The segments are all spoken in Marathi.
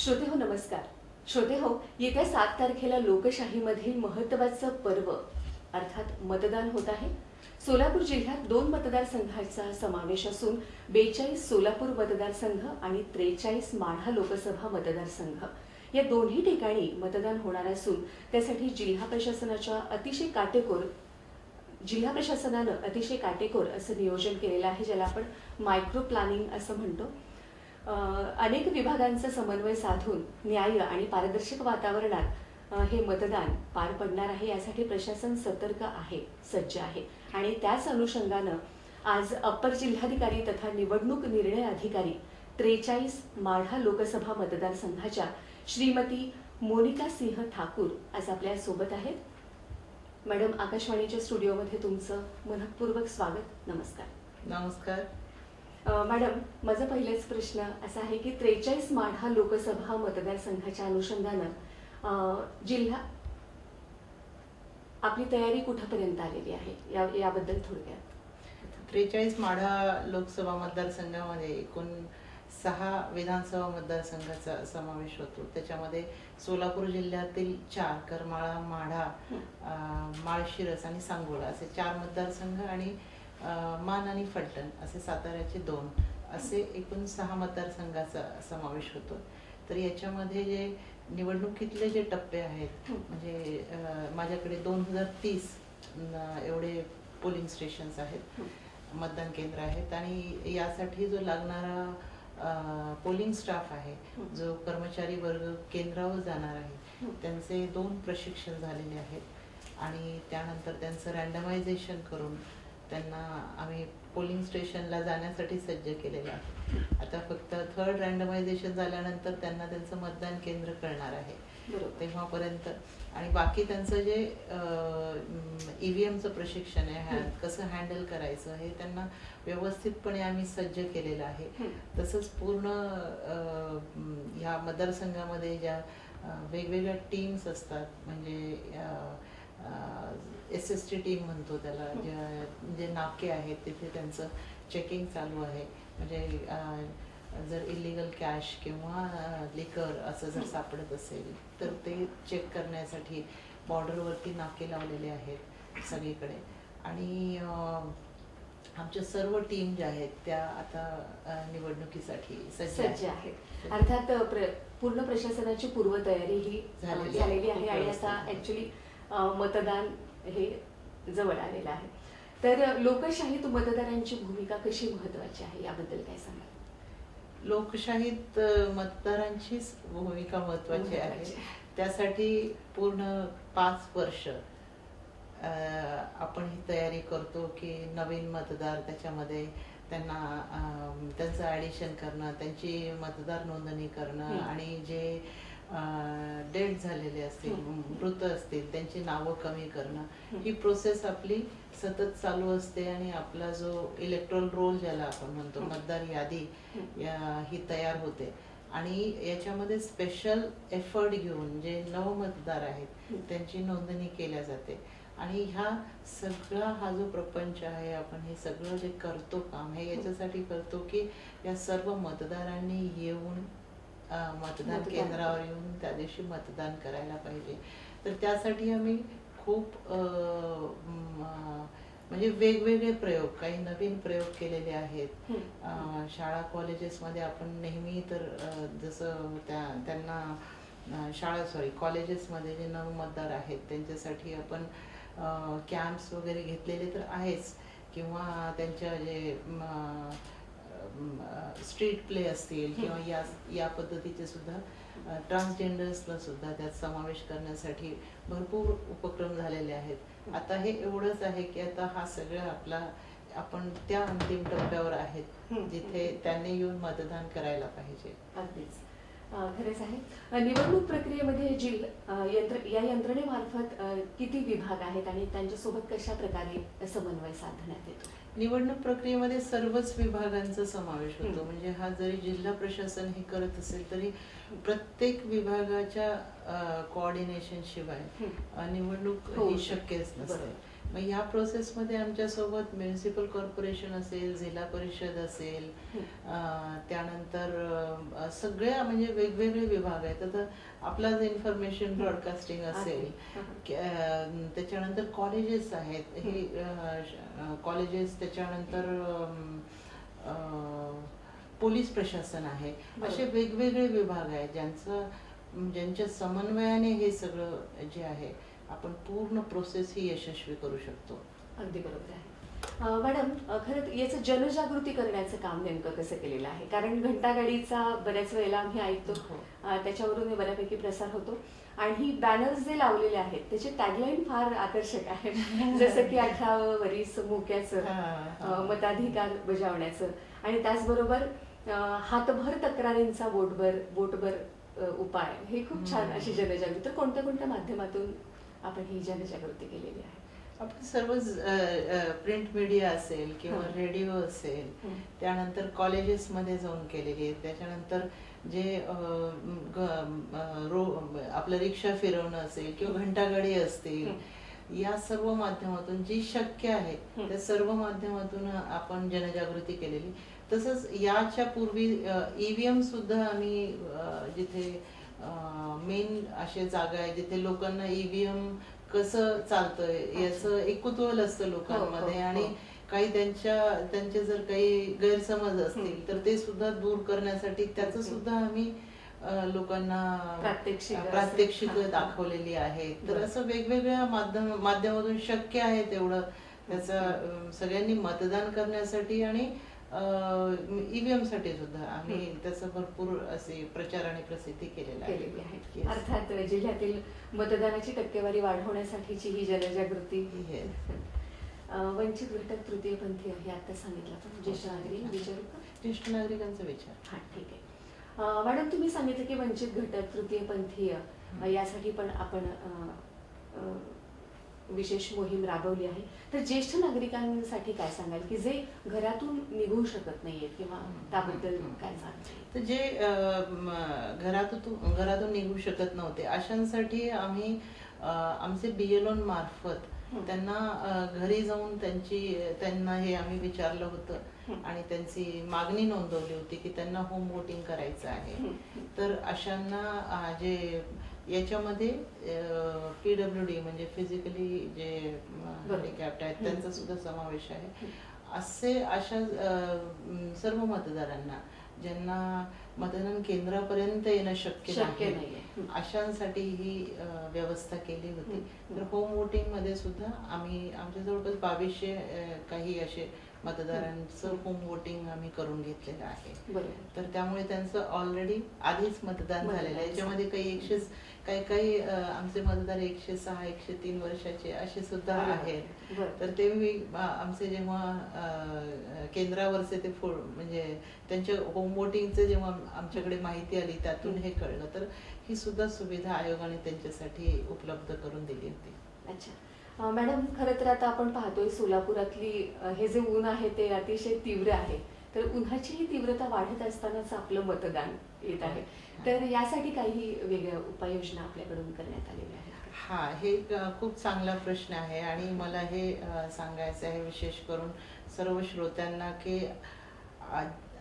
श्रोते हो नमस्कार. श्रोते हो येत्या सात तारखेला लोकशाहीमधील महत्वाचं पर्व अर्थात मतदान होत आहे. सोलापूर जिल्ह्यात दोन मतदारसंघाचा समावेश असून बेचाळीस सोलापूर मतदारसंघ आणि त्रेचाळीस माढा लोकसभा मतदारसंघ. या दोन्ही ठिकाणी मतदान होणार असून त्यासाठी जिल्हा प्रशासनाच्या अतिशय काटेकोर जिल्हा प्रशासनानं अतिशय काटेकोर असं नियोजन केलेलं आहे ज्याला आपण मायक्रो प्लॅनिंग असं म्हणतो. अनेक विभागांचा समन्वय साधून न्याय आणि पारदर्शक वातावरणात हे मतदान पार पडणार आहे यासाठी प्रशासन सतर्क आहे सज्ज आहे. आणि त्याच अनुषंगानं आज अप्पर जिल्हाधिकारी तथा निवडणूक निर्णय अधिकारी त्रेचाळीस माढा लोकसभा मतदारसंघाच्या श्रीमती मोनिका सिंह ठाकूर आज आपल्यासोबत आहेत. मॅडम आकाशवाणीच्या स्टुडिओमध्ये तुमचं मनपूर्वक स्वागत. नमस्कार. नमस्कार. मॅडम माझा पहिलाच प्रश्न असा आहे की त्रेचाळीस माढा लोकसभा मतदारसंघाच्या अनुषंगानं जिल्हा आपली तयारी कुठपर्यंत आलेली आहे? या याबद्दल थोडक्यात. त्रेचाळीस माढा लोकसभा मतदारसंघामध्ये एकूण सहा विधानसभा मतदारसंघाचा समावेश होतो. त्याच्यामध्ये सोलापूर जिल्ह्यातील चार करमाळा माढा माळशिरस आणि सांगोला असे चार मतदारसंघ आणि मान आणि फलटण असे साताऱ्याचे दोन असे एकूण सहा मतदारसंघाचा समावेश होतो तर याच्यामध्ये जे निवडणुकीतले जे टप्पे आहेत. म्हणजे माझ्याकडे दोन हजार तीस एवढे पोलिंग स्टेशन्स आहेत. मतदान केंद्र आहेत आणि यासाठी जो लागणारा पोलिंग स्टाफ आहे. जो कर्मचारी वर्ग केंद्रावर जाणार आहे. त्यांचे दोन प्रशिक्षण झालेले आहेत आणि त्यानंतर त्यांचं रँडमायझेशन करून त्यांना आम्ही पोलिंग स्टेशनला जाण्यासाठी सज्ज केलेलं आहे. आता फक्त थर्ड रँडमायझेशन झाल्यानंतर त्यांना त्यांचं मतदान केंद्र कळणार आहे. तेव्हापर्यंत आणि बाकी त्यांचं जे ईव्हीएमचं प्रशिक्षण आहे कसं हँडल करायचं हे त्यांना व्यवस्थितपणे आम्ही सज्ज केलेलं आहे. तसंच पूर्ण ह्या मतदारसंघामध्ये ज्या वेगवेगळ्या टीम्स असतात म्हणजे एस एस टी टीम म्हणतो त्याला हं. ज्या जे नाके आहेत तिथे त्यांचं चेकिंग चालू आहे म्हणजे जर इलिगल कॅश किंवा लिकर असं जर हं. सापडत असेल तर ते चेक करण्यासाठी बॉर्डरवरती नाके लावलेले आहेत सगळीकडे आणि आमच्या सर्व टीम ज्या आहेत त्या आता निवडणुकीसाठी सज्ज आहेत आहे अर्थात पूर्ण प्रशासनाची पूर्वतयारी ही झालेली आहे. आणि आता. ऍक्च्युली मतदान हे जवळ आलेलं आहे तर लोकशाहीत मतदारांची भूमिका कशी महत्वाची आहे याबद्दल काय सांगाल लोकशाहीत मतदारांचीच भूमिका महत्वाची आहे. त्यासाठी पूर्ण पाच वर्ष आपण ही तयारी करतो की नवीन मतदार त्याच्यामध्ये त्यांना त्यांचं ॲडिशन करणं त्यांची मतदार नोंदणी करणं. आणि जे डेट झालेले असतील. मृत असतील त्यांची नावं कमी करणं हं. प्रोसेस आपली सतत चालू असते आणि आपला जो इलेक्ट्रॉल रोल ज्याला आपण म्हणतो. मतदार यादी हं. या- ही तयार होते आणि याच्यामध्ये स्पेशल एफर्ट घेऊन जे नव मतदार आहेत. त्यांची नोंदणी केल्या जाते आणि ह्या सगळा हा जो प्रपंच आहे आपण हे सगळं जे करतो काम हे याच्यासाठी करतो की या सर्व मतदारांनी येऊन मतदान केंद्रावर येऊन त्या दिवशी मतदान करायला पाहिजे. तर त्यासाठी आम्ही खूप म्हणजे वेगवेगळे प्रयोग काही नवीन प्रयोग केलेले आहेत. शाळा कॉलेजेसमध्ये आपण नेहमी तर जसं त्या त्यांना शाळा सॉरी कॉलेजेसमध्ये जे नव मतदार आहेत त्यांच्यासाठी आपण कॅम्प्स वगैरे घेतलेले तर आहेच. किंवा त्यांच्या जे स्ट्रीट प्ले असतील किंवा या या पद्धतीचे सुद्धा ट्रान्सजेंडर्सला सुद्धा त्यात समावेश करण्यासाठी भरपूर उपक्रम झालेले आहेत. आता हे एवढंच आहे की आता हा सगळं आपला आपण त्या अंतिम टप्प्यावर आहेत. जिथे त्यांनी येऊन मतदान करायला पाहिजे. अगदीच. खरंच आहे निवडणूक प्रक्रियेमध्ये जिल्हा अ, यंत्र या यंत्रणेमार्फत किती विभाग आहेत आणि त्यांच्यासोबत कशा प्रकारे समन्वय साधण्यात येतो? निवडणूक प्रक्रियेमध्ये सर्वच विभागांचा समावेश होतो. म्हणजे हा जरी जिल्हा प्रशासन हे करत असेल तरी प्रत्येक विभागाच्या कोऑर्डिनेशन शिवाय निवडणूक हो. ही शक्यच नसते. मग ह्या प्रोसेसमध्ये आमच्यासोबत म्युन्सिपल कॉर्पोरेशन असेल जिल्हा परिषद असेल त्यानंतर सगळ्या म्हणजे वेगवेगळे विभाग आहेत. आता आपला जे इन्फॉर्मेशन ब्रॉडकास्टिंग असेल त्याच्यानंतर कॉलेजेस आहेत. हे कॉलेजेस त्याच्यानंतर पोलीस प्रशासन आहे. असे. वेगवेगळे विभाग आहेत. ज्यांचं ज्यांच्या समन्वयाने हे सगळं जे आहे आपण पूर्ण प्रोसेस ही यशस्वी करू शकतो. अगदी बरोबर आहे. मॅडम खरं याचं जनजागृती करण्याचं काम नेमकं कसं केलेलं आहे? कारण घंटागाडीचा बऱ्याच वेळेला आम्ही ऐकतो. हो. त्याच्यावरून बऱ्यापैकी प्रसार होतो. आणि बॅनर्स जे लावलेले आहेत त्याचे टॅगलाईन फार आकर्षक आहे जसं की अठरावं वरीस मोक्याचं हा, हा. मताधिकार बजावण्याचं. आणि त्याचबरोबर हातभर तक्रारींचा बोटभर बोटभर उपाय. हे खूप छान. अशी जनजागृती. तर कोणत्या कोणत्या माध्यमातून आपण ही जनजागृती केलेली आहे आपण सर्व प्रिंट मीडिया असेल किंवा. रेडिओ असेल. त्यानंतर कॉलेजेसमध्ये जाऊन केलेली आहे त्याच्यानंतर जे रो आपलं रिक्षा फिरवणं असेल किंवा घंटागाडी असतील या सर्व माध्यमातून जी शक्य आहे. त्या सर्व माध्यमातून आपण जनजागृती केलेली तसंच याच्या पूर्वी ईव्हीएम सुद्धा आम्ही जिथे मेन असे जागा आहे जिथे लोकांना ईव्हीएम कसं चालतंय याचं एक कुतूहल असतं लोकांमध्ये हो, हो. आणि काही त्यांच्या त्यांचे जर काही गैरसमज असतील हं. तर ते सुद्धा दूर करण्यासाठी त्याचं हं. सुद्धा आम्ही लोकांना प्रात्यक्षिक हां, हां. दाखवलेली आहेत तर. असं वेगवेगळ्या माध्यम माध्यमातून शक्य आहे तेवढं त्याचा सगळ्यांनी मतदान करण्यासाठी आणि ईव्हीएमसाठी सुद्धा आम्ही हं. त्याचं भरपूर असे प्रचार आणि प्रसिद्धी केलेला आहे. अर्थात जिल्ह्यातील मतदानाची टक्केवारी वाढवण्यासाठीची ही जनजागृती. वंचित घटक तृतीयपंथी हे आता सांगितलं आपण. ज्येष्ठ नागरिक विचारू का? ज्येष्ठ नागरिकांचा विचार. हा ठीक आहे. मॅडम तुम्ही सांगितलं की वंचित घटक तृतीयपंथीय अं, यासाठी पण आपण विशेष मोहीम राबवली आहे तर ज्येष्ठ नागरिकांसाठी काय सांगाल की जे घरातून निघू शकत नाहीयेत किंवा त्याबद्दल काय सांगाल तर जे घरातून घरातून निघू शकत नव्हते अशांसाठी आम्ही आमचे बीएलओन मार्फत. त्यांना घरी जाऊन त्यांची त्यांना हे आम्ही विचारलं होतं. आणि त्यांची मागणी नोंदवली होती की त्यांना होम वोटिंग करायचं आहे. तर अशांना जे याच्यामध्ये पीडब्ल्यू डी म्हणजे फिजिकली जे. हँडिकॅप्ट आहेत. त्यांचा सुद्धा समावेश आहे असे अशा सर्व मतदारांना ज्यांना मतदान केंद्रापर्यंत येणं शक्य नाही. अशांसाठी ही व्यवस्था केली होती. तर होम वोटिंगमध्ये सुद्धा आम्ही आमच्या जवळपास बावीसशे काही असे मतदारांचं होम वोटिंग आम्ही करून घेतलेलं आहे. तर त्यामुळे त्यांचं ऑलरेडी आधीच मतदान झालेलं आहे. याच्यामध्ये काही एकशे काही काही आमचे मतदार एकशे सहा एकशे तीन वर्षाचे असे सुद्धा. आहेत. तर ते मी आमचे जेव्हा केंद्रावरचे ते फो म्हणजे त्यांच्या होम वोटिंगचं जेव्हा आमच्याकडे माहिती आली त्यातून हे कळलं. तर ही सुद्धा सुविधा आयोगाने त्यांच्यासाठी उपलब्ध करून दिली होती. अच्छा. मॅडम खरं तर आता आपण पाहतोय सोलापुरातली हे जे ऊन आहे ते अतिशय तीव्र आहे. तर उन्हाची ही तीव्रता वाढत असतानाच आपलं मतदान येत आहे. तर यासाठी काही वेगळ्या उपाययोजना आपल्याकडून करण्यात आलेल्या आहेत हा हे खूप चांगला प्रश्न आहे आणि मला हे सांगायचं आहे विशेष करून सर्व श्रोत्यांना की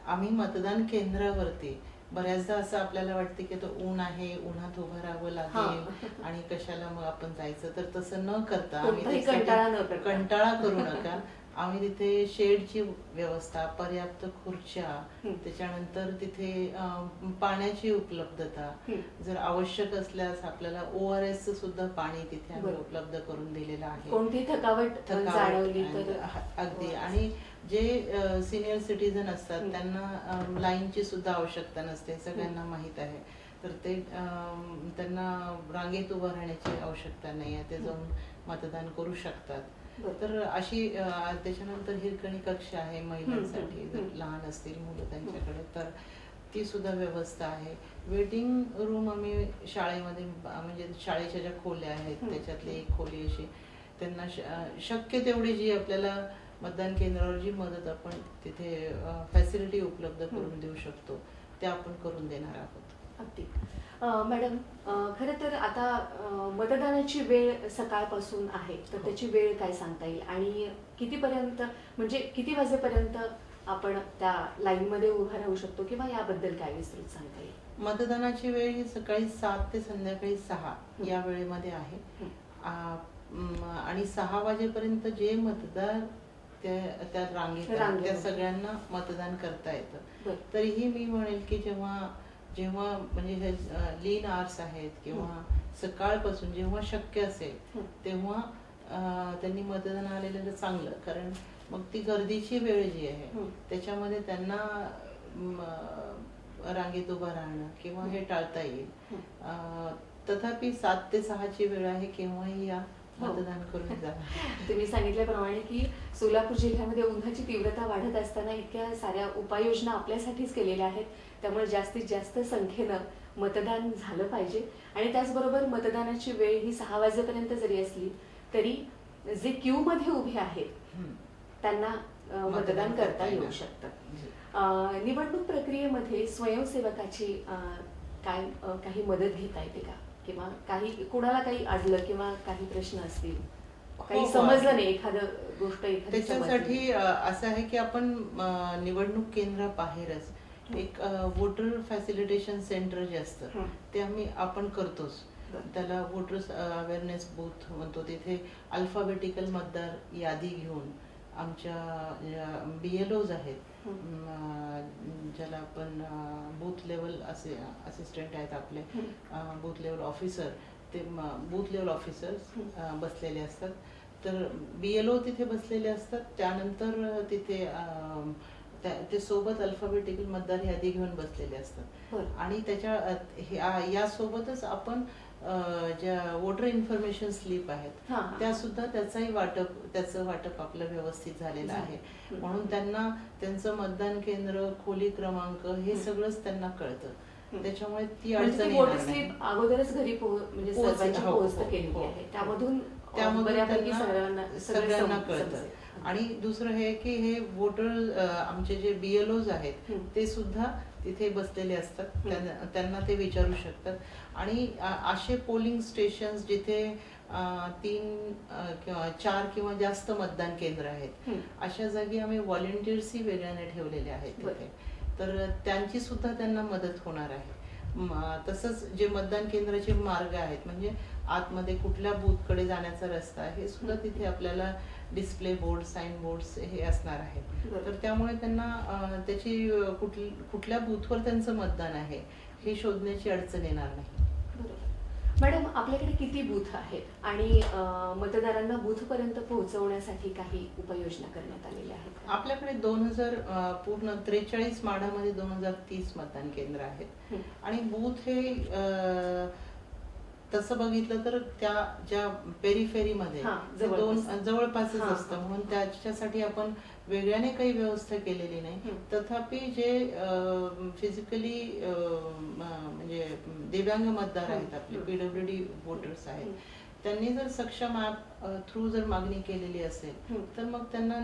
आम्ही मतदान केंद्रावरती बऱ्याचदा असं आपल्याला वाटते की तो ऊन आहे उन्हात उभं राहावं लागेल आणि कशाला मग आपण जायचं? तर तसं न करता. कंटाळा करू नका. आम्ही तिथे शेडची व्यवस्था पर्याप्त खुर्च्या हं. त्याच्यानंतर तिथे पाण्याची उपलब्धता हं. जर आवश्यक असल्यास आपल्याला ओ आर एस सुद्धा पाणी तिथे आम्ही. उपलब्ध करून दिलेलं आहे कोणती थकावट थकावट आणि- हा, अगदी ORS. आणि जे सिनियर सिटीजन असतात हं. त्यांना लाईनची सुद्धा आवश्यकता नसते सगळ्यांना माहीत आहे तर ते त्यांना रांगेत उभं राहण्याची आवश्यकता नाही आहे ते हं. जाऊन मतदान करू शकतात. तर अशी त्याच्यानंतर हिरकणी कक्ष आहे महिलांसाठी जर. लहान असतील मुलं त्यांच्याकडे तर ती सुद्धा व्यवस्था आहे वेटिंग रूम आम्ही शाळेमध्ये म्हणजे शाळेच्या ज्या खोल्या आहेत. त्याच्यातली एक खोली अशी त्यांना शक्य तेवढी जी आपल्याला मतदान केंद्रावर जी मदत आपण तिथे फॅसिलिटी उपलब्ध करून देऊ शकतो ते आपण करून देणार आहोत अगदी मॅडम खरं तर आता मतदानाची वेळ सकाळपासून आहे तर हो. त्याची वेळ काय सांगता येईल आणि कितीपर्यंत म्हणजे किती वाजेपर्यंत आपण त्या लाईनमध्ये उभा राहू शकतो किंवा याबद्दल काय विस्तृत सांगता येईल मतदानाची वेळ ही सकाळी सात ते संध्याकाळी सहा. या वेळेमध्ये आहे आणि सहा वाजेपर्यंत जे मतदार त्या त्या रांगेत. त्या सगळ्यांना मतदान करता येतं. तरीही मी म्हणेल की जेव्हा जेव्हा म्हणजे हे लीन आर्स आहेत किंवा सकाळपासून जेव्हा शक्य असेल. तेव्हा त्यांनी मतदान आलेलं चांगलं कारण मग ती गर्दीची वेळ जी आहे. त्याच्यामध्ये त्यांना रांगेत उभं राहणं किंवा हे टाळता येईल तथापि सात ते सहाची वेळ आहे केव्हाही या. मतदान करून जा. तुम्ही सांगितल्याप्रमाणे की सोलापूर जिल्ह्यामध्ये उन्हाची तीव्रता वाढत असताना इतक्या साऱ्या उपाययोजना आपल्यासाठीच केलेल्या आहेत. त्यामुळे जास्तीत जास्त संख्येनं मतदान झालं पाहिजे. आणि त्याचबरोबर मतदानाची वेळ ही सहा वाजेपर्यंत जरी असली तरी जे क्यू मध्ये उभे आहेत हं. त्यांना मतदान करता येऊ शकतं. निवडणूक प्रक्रियेमध्ये स्वयंसेवकाची काय काही मदत घेता येते का? किंवा काही कुणाला काही अडलं किंवा काही प्रश्न असतील काही हो, समजलं नाही एखादं गोष्ट त्याच्यासाठी असं आहे की आपण निवडणूक केंद्राबाहेरच एक वोटर फॅसिलिटेशन सेंटर जे असतं हं. ते आम्ही आपण करतोच. त्याला वोटर्स अवेअरनेस बूथ म्हणतो तिथे अल्फाबेटिकल मतदार यादी घेऊन आमच्या बी एल ओज आहेत ज्याला आपण बूथ लेवल असे असिस्टंट आहेत आपले. बूथ लेवल ऑफिसर ते बूथ लेवल ऑफिसर्स. बसलेले असतात तर बी एल ओ तिथे बसलेले असतात त्यानंतर तिथे ते सोबत अल्फाबेटिकल मतदार यादी घेऊन बसलेले असतात. आणि त्याच्या यासोबतच आपण ज्या वोटर इन्फॉर्मेशन स्लिप आहेत. त्या सुद्धा त्याचाही वाटप त्याचं वाटप आपलं व्यवस्थित झालेलं आहे. म्हणून त्यांना त्यांचं मतदान केंद्र खोली क्रमांक हे. सगळंच त्यांना कळतं. त्याच्यामुळे ती म्हणजे अडचण अगोदरच घरी म्हणजे हो, हो, हो. त्यामधून त्यांना सगळ्यांना कळतं. आणि दुसरं हे की हे वोटर आमचे जे बीएलओज आहेत. ते सुद्धा तिथे बसलेले असतात. त्यांना ते विचारू शकतात आणि असे पोलिंग स्टेशन जिथे तीन किंवा चार किंवा जास्त मतदान केंद्र आहेत. अशा जागी आम्ही व्हॉलेंटियर्सही वेगळ्याने ठेवलेले आहेत. तिथे तर त्यांची सुद्धा त्यांना मदत होणार आहे तसंच जे मतदान केंद्राचे मार्ग आहेत म्हणजे आतमध्ये कुठल्या बूथकडे जाण्याचा रस्ता आहे हे सुद्धा. तिथे आपल्याला डिस्प्ले बोर्ड साईन बोर्ड हे असणार आहे बरं. तर त्यामुळे त्यांना त्याची कुठली कुठल्या बूथवर त्यांचं मतदान आहे हे शोधण्याची अडचण येणार नाही. मॅडम आपल्याकडे किती बूथ आहेत आणि मतदारांना बूथ पर्यंत पोहोचवण्यासाठी काही उपाययोजना करण्यात आलेल्या आहेत? आपल्याकडे दोन हजार पूर्ण त्रेचाळीस माढामध्ये दोन हजार तीस मतदान केंद्र आहेत. आणि बूथ हे तसं बघितलं तर त्या ज्या पेरिफेरीमध्ये दोन जवळपास. जवळपासच असतं. म्हणून त्याच्यासाठी आपण वेगळ्याने काही व्यवस्था केलेली नाही. तथापि जे फिजिकली म्हणजे दिव्यांग मतदार आहेत आपले. पीडब्ल्यू डी वोटर्स आहेत. त्यांनी जर सक्षम ऍप थ्रू जर मागणी केलेली असेल. तर मग त्यांना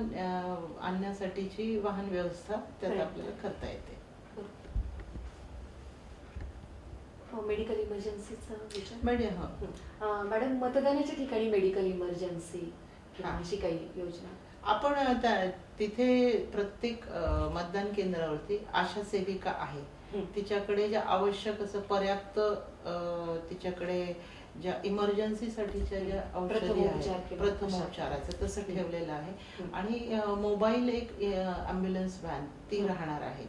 आणण्यासाठीची वाहन व्यवस्था त्यात आपल्याला करता येते मेडिकल इमर्जन्सीचा विचार म्हणजे हा मॅडम मतदानाच्या ठिकाणी मेडिकल इमर्जन्सी हां. अशी काही योजना आपण तिथे प्रत्येक मतदान केंद्रावरती आशा सेविका आहे हं. तिच्याकडे ज्या आवश्यक असं पर्याप्त तिच्याकडे ज्या इमर्जन्सी साठीच्या ज्या औषधी आहेत किंवा प्रथमोपचाराचं तसं हं. ठेवलेलं आहे हं. आणि मोबाईल एक अम्ब्युलन्स व्हॅन ती हं. राहणार आहे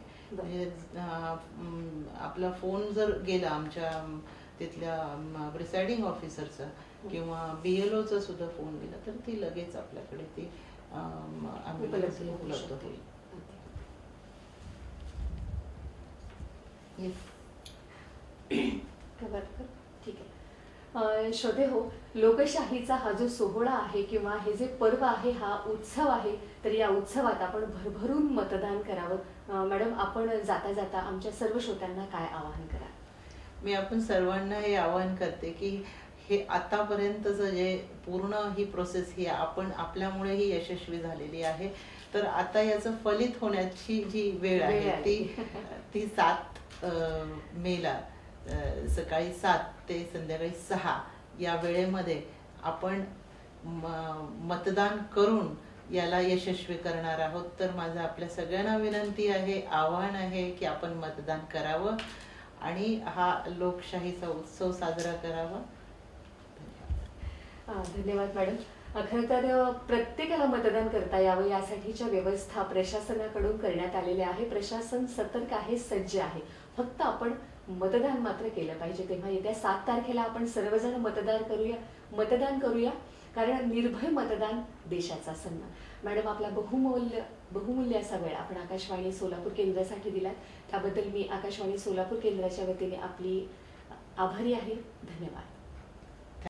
आपला फोन जर गेला आमच्या तिथल्या प्रिसाइडिंग ऑफिसरचा. किंवा बीएलओचा सुद्धा फोन गेला तर ती लगेच आपल्याकडे ती उपलब्ध. होईल ठीक आहे हो लोकशाहीचा हा जो सोहळा आहे किंवा हे जे पर्व आहे हा उत्सव आहे तर या उत्सवात आपण भरभरून मतदान करावं. मॅडम आपण जाता जाता आमच्या सर्व श्रोत्यांना काय आवाहन करा मी आपण सर्वांना हे आवाहन करते की हे आतापर्यंतचं जे पूर्ण ही प्रोसेस ही आपण आपल्यामुळे ही यशस्वी झालेली आहे. तर आता याचं फलित होण्याची जी वेळ आहे. ती ती सात मेला सकाळी सात ते संध्याकाळी सहा या वेळेमध्ये आपण मतदान करून याला यशस्वी करणार आहोत. तर माझं आपल्या सगळ्यांना विनंती आहे आव्हान आहे की आपण मतदान करावं आणि हा लोकशाहीचा उत्सव साजरा करावा. धन्यवाद. मॅडम. अ, खरं तर प्रत्येकाला मतदान करता यावं यासाठीच्या व्यवस्था प्रशासनाकडून करण्यात आलेल्या आहे. प्रशासन सतर्क आहे सज्ज आहे. फक्त आपण मतदान मात्र केलं पाहिजे. तेव्हा येत्या सात तारखेला आपण सर्वजण मतदान करूया. मतदान करूया. कारण निर्भय मतदान देशाचा सन्मान. मॅडम आपला बहुमूल्य बहुमूल्य असा वेळ आपण आकाशवाणी सोलापूर केंद्रासाठी दिला त्याबद्दल मी आकाशवाणी सोलापूर केंद्राच्या वतीने आपली आभारी आहे. धन्यवाद.